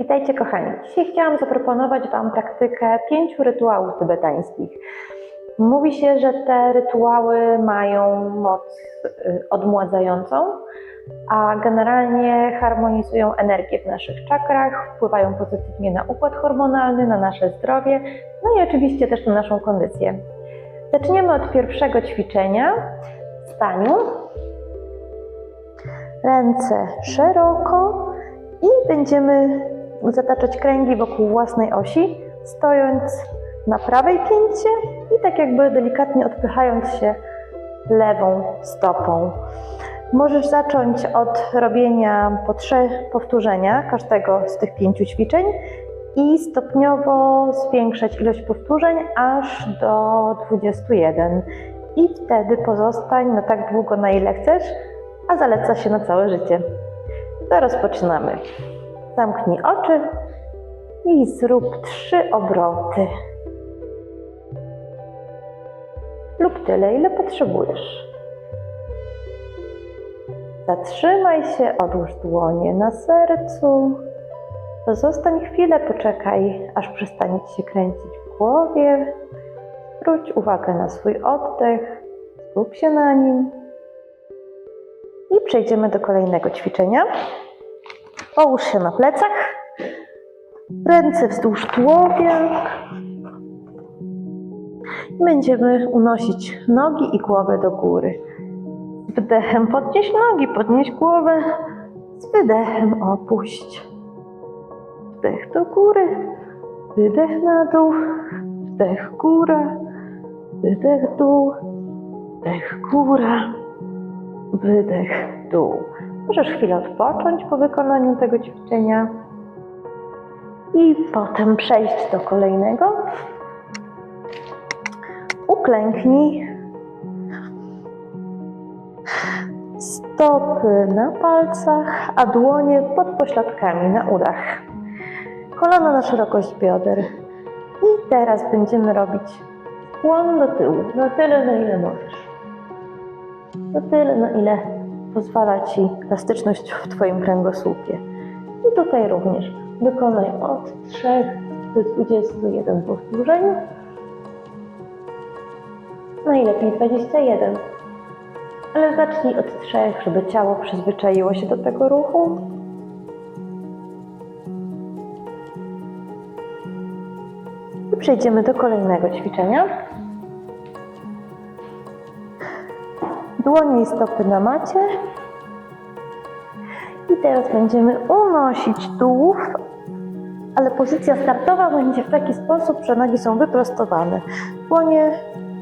Witajcie kochani. Dzisiaj chciałam zaproponować Wam praktykę pięciu rytuałów tybetańskich. Mówi się, że te rytuały mają moc y, odmładzającą, a generalnie harmonizują energię w naszych czakrach, wpływają pozytywnie na układ hormonalny, na nasze zdrowie, no i oczywiście też na naszą kondycję. Zaczniemy od pierwszego ćwiczenia staniu. Ręce szeroko i będziemy zataczać kręgi wokół własnej osi, stojąc na prawej pięcie i tak jakby delikatnie odpychając się lewą stopą. Możesz zacząć od robienia po trzech powtórzenia każdego z tych pięciu ćwiczeń i stopniowo zwiększać ilość powtórzeń aż do 21. I wtedy pozostań na tak długo, na ile chcesz, a zaleca się na całe życie. To rozpoczynamy. Zamknij oczy i zrób trzy obroty. Lub tyle, ile potrzebujesz. Zatrzymaj się, odłóż dłonie na sercu. Zostań chwilę, poczekaj, aż przestanie ci się kręcić w głowie. Zwróć uwagę na swój oddech, skup się na nim. I przejdziemy do kolejnego ćwiczenia. Połóż się na plecach, ręce wzdłuż tułowia. Będziemy unosić nogi i głowę do góry. Z wdechem podnieś nogi, podnieś głowę, z wydechem opuść. Wdech do góry, wydech na dół, wdech góra, wydech dół, wdech góra, wydech dół. Możesz chwilę odpocząć po wykonaniu tego ćwiczenia i potem przejść do kolejnego. Uklęknij. Stopy na palcach, a dłonie pod pośladkami na udach. Kolana na szerokość bioder. I teraz będziemy robić skłon do tyłu, na tyle, na ile możesz. Na tyle, na ile pozwala Ci elastyczność w Twoim kręgosłupie. I tutaj również wykonaj od 3 do 21 powtórzeń. Najlepiej 21. Ale zacznij od 3, żeby ciało przyzwyczaiło się do tego ruchu. I przejdziemy do kolejnego ćwiczenia. Dłonie i stopy na macie. I teraz będziemy unosić tułów, ale pozycja startowa będzie w taki sposób, że nogi są wyprostowane. Dłonie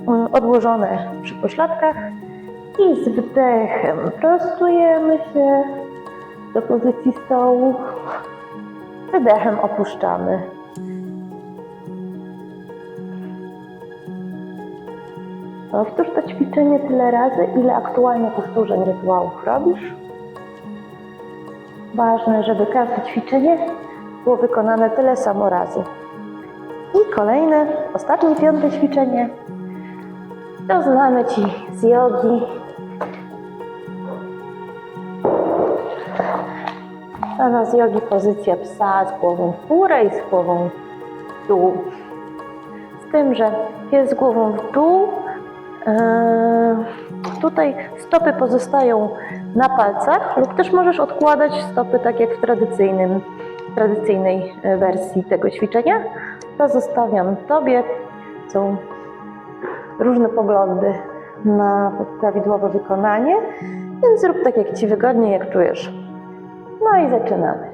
mm, odłożone przy pośladkach i z wdechem prostujemy się do pozycji stołu. Wydechem opuszczamy. Powtórz to ćwiczenie tyle razy, ile aktualnie powtórzeń rytuałów robisz. Ważne, żeby każde ćwiczenie było wykonane tyle samo razy. I kolejne, ostatnie, piąte ćwiczenie. To znamy Ci z jogi. Znana z jogi pozycja psa z głową w górę i z głową w dół. Z tym, że pies głową w dół Tutaj stopy pozostają na palcach lub też możesz odkładać stopy tak jak w tradycyjnym, tradycyjnej e, wersji tego ćwiczenia. To zostawiam Tobie. Są różne poglądy na prawidłowe wykonanie, więc zrób tak jak Ci wygodnie, jak czujesz. No i zaczynamy.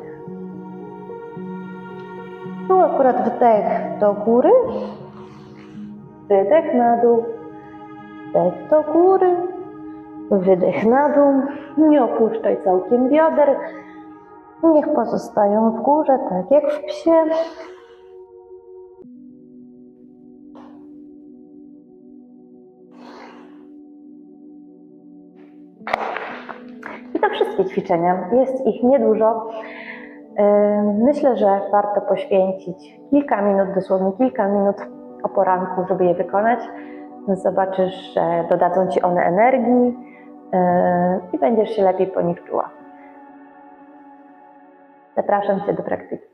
Tu akurat wdech do góry, wydech na dół. Wdech do góry, wydech na dół. Nie opuszczaj całkiem bioder. Niech pozostają w górze, tak jak w psie. I to wszystkie ćwiczenia. Jest ich niedużo. Myślę, że warto poświęcić kilka minut, dosłownie kilka minut o poranku, żeby je wykonać zobaczysz, że dodadzą Ci one energii yy, i będziesz się lepiej po nich czuła. Zapraszam Cię do praktyki.